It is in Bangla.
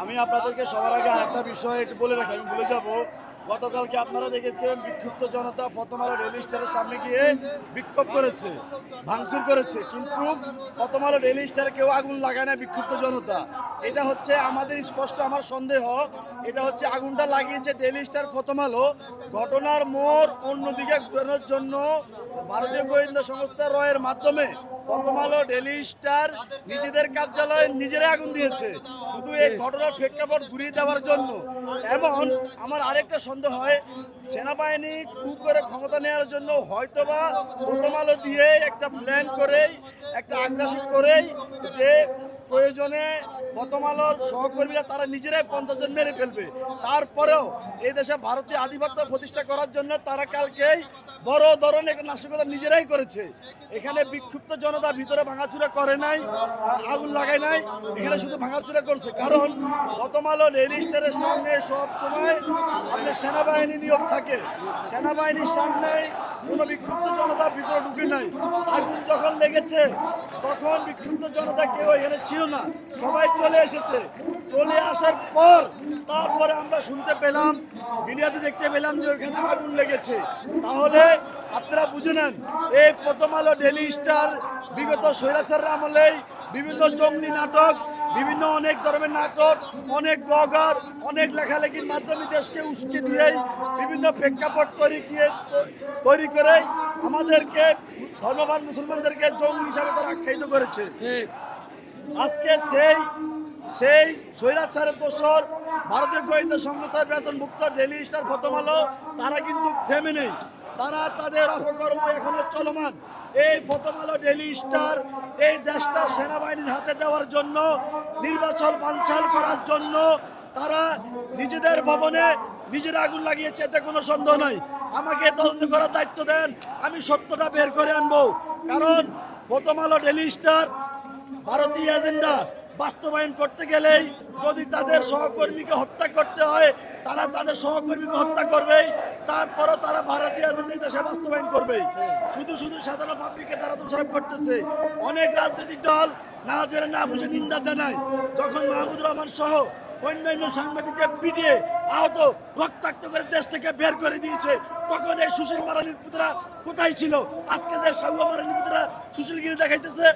আমি আপনাদেরকে সবার আগে আরেকটা বিষয় একটু বলে রাখি, আমি ভুলে যাব। গতকালকে আপনারা দেখেছেন বিক্ষুব্ধ জনতা প্রথমালো রেল স্টারের সামনে গিয়ে বিক্ষোভ করেছে, ভাঙচুর করেছে, কিন্তু প্রথমালো রেল স্টারে কেউ আগুন লাগায় না বিক্ষুব্ধ জনতা। এটা হচ্ছে আমাদের স্পষ্ট আমার সন্দেহ, এটা হচ্ছে আগুনটা লাগিয়েছে ডেলি স্টার প্রথম আলো ঘটনার মোড় অন্যদিকে ঘোরানোর জন্য ভারতীয় গোয়েন্দা সংস্থা রয়ের মাধ্যমে প্রথম আলো ডেলি স্টার নিজেদের কার্যালয়ে নিজেরাই আগুন দিয়েছে। শুধু এই ঘটনার প্রেক্ষাপট ঘুরিয়ে দেওয়ার জন্য। এমন আমার আরেকটা সন্দেহ হয়, সেনাবাহিনী কু করে ক্ষমতা নেওয়ার জন্য হয়তোবা প্রথম আলো দিয়ে একটা প্ল্যান করেই, একটা আগ্রাসী করেই যে প্রয়োজনে প্রথম আলোর সহকর্মীরা তারা নিজেরাই পঞ্চাশ জন মেরে ফেলবে। তারপরেও এই দেশে ভারতীয় আধিপত্য প্রতিষ্ঠা করার জন্য তারা কালকেই বড় ধরনের নাশকতা নিজেরাই করেছে। এখানে বিক্ষুব্ধ জনতা ভিতরে ভাঙাচুরা করে নাই, আগুন লাগায় নাই, এখানে শুধু ভাঙাচুরা করছে। কারণ রেল স্টেশনের সামনে সব সময় আপনার সেনাবাহিনী নিয়োগ থাকে। সেনাবাহিনীর সামনে কোনো বিক্ষুব্ধ জনতা ভিতরে ঢুকে নাই। আগুন যখন লেগেছে, তখন বিক্ষুব্ধ জনতা কেউ এখানে ছিল না। সবাই চলে এসেছে। চলে আসার পর তারপরে আমরা শুনতে পেলাম মিডিয়াতে দেখতে পেলাম যে ওইখানে আগুন লেগেছে। তাহলে আপনারা বুঝে নেন এই প্রথম আলো ডেলি স্টার বিগত স্বৈরাচার আমলেই বিভিন্ন জঙ্গলি নাটক বিভিন্ন অনেক ধরনের নাটক অনেক ব্লগার অনেক লেখালেখির মাধ্যমে দেশকে উস্কে দিয়েই বিভিন্ন প্রেক্ষাপট তৈরি তৈরি করেই আমাদেরকে ধর্মবান মুসলমানদেরকে জঙ্গলি হিসাবে তারা আখ্যায়িত করেছে। আজকে সেই সেই সৈরাজ স্বৈরাচারের দোসর ভারতীয় গোয়েন্দা সংস্থার বেতন মুক্ত ডেলি স্টার প্রথম আলো, তারা কিন্তু থেমে নেই। তারা তাদের অপকর্ম এখনও চলমান। এই প্রথম আলো ডেলি স্টার, এই দেশটা সেনাবাহিনীর হাতে দেওয়ার জন্য, নির্বাচন বানচাল করার জন্য তারা নিজেদের ভবনে নিজের আগুন লাগিয়েছে, এতে কোনো সন্দেহ নাই। আমাকে তদন্ত করার দায়িত্ব দেন, আমি সত্যটা বের করে আনব। কারণ প্রথম আলো ডেলি স্টার, ভারতীয় এজেন্ডা বাস্তবায়ন করতে গেলেই যদি তাদের সহকর্মীকে হত্যা করতে হয়, তারা তাদের সহকর্মীকে হত্যা করবেই, তারপরও তারা ভারতীয় এজেন্ডা এই দেশে বাস্তবায়ন করবেই। শুধু শুধু সাধারণ পাবলিককে তারা দোষারোপ করতেছে। অনেক রাজনৈতিক দল না জেনে না বুঝে নিন্দা জানায়। যখন মাহমুদ রহমান সহ অন্যান্য সাংবাদিককে পিটিয়ে আহত, রক্তাক্ত করে দেশ থেকে বের করে দিয়েছে, তখন এই সুশীল মারানির পুতরা কোথায় ছিল? আজকে যে সাহুয়া মারানির পুতরা সুশীলগিরি দেখাইতেছে।